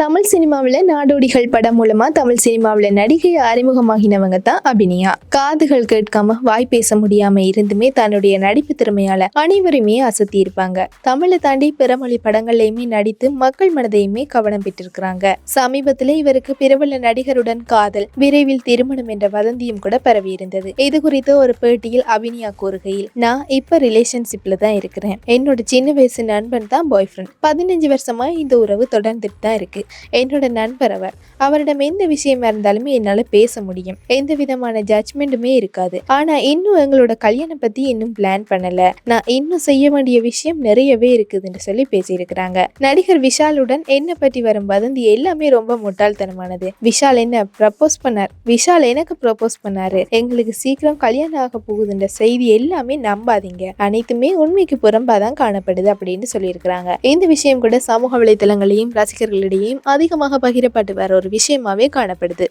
தமிழ் சினிமாவில் நாடோடிகள் படம் மூலமா தமிழ் சினிமாவில் நடிகை அறிமுகமாகினவங்க தான் அபினியா காதுகள் கேட்காம வாய் பேச முடியாம இருந்துமே தன்னுடைய நடிப்பு திறமையால அனைவருமே அசத்தி இருப்பாங்க. தமிழை தாண்டி பிற மொழி படங்கள்லயுமே நடித்து மக்கள் மனதையுமே கவனம் பெற்றிருக்கிறாங்க. சமீபத்துல இவருக்கு பிரபல நடிகருடன் காதல் விரைவில் திருமணம் என்ற வதந்தியும் கூட பரவி இருந்தது. இது குறித்து ஒரு பேட்டியில் அபினியா கூறுகையில் நான் இப்ப ரிலேஷன்ஷிப்ல தான் இருக்கிறேன். என்னோட சின்ன வயசு நண்பன் தான் பாய் ஃப்ரெண்ட் பதினஞ்சு வருஷமா இந்த உறவு தொடர்ந்துட்டு தான் இருக்கு. என்னோட நண்பர் அவர். அவரிடம் எந்த விஷயமா இருந்தாலுமே என்னால் பேச முடியும். எந்த விதமான ஜட்ஜ்மெண்ட்டுமே இருக்காது. ஆனால் இன்னும் எங்களோட கல்யாணம் பற்றி இன்னும் பிளான் பண்ணல. நான் இன்னும் செய்ய வேண்டிய விஷயம் நிறையவே இருக்குதுன்னு சொல்லி பேசியிருக்கிறாங்க. நடிகர் விஷாலுடன் என்ன பற்றி வரும் வதந்தி எல்லாமே ரொம்ப முட்டாள்தனமானது. விஷால் என்ன ப்ரப்போஸ் பண்ணார்? விஷால் எனக்கு ப்ரப்போஸ் பண்ணாரு. எங்களுக்கு சீக்கிரம் கல்யாணம் ஆக போகுதுன்ற செய்தி எல்லாமே நம்பாதீங்க. அனைத்துமே உண்மைக்கு புறம்பாதான் காணப்படுது அப்படின்னு சொல்லியிருக்கிறாங்க. இந்த விஷயம் கூட சமூக வலைத்தளங்களையும் ரசிகர்களிடையும் அதிகமாக பகிரப்பட்டு வர ஒரு விஷயமாவே காணப்படுது.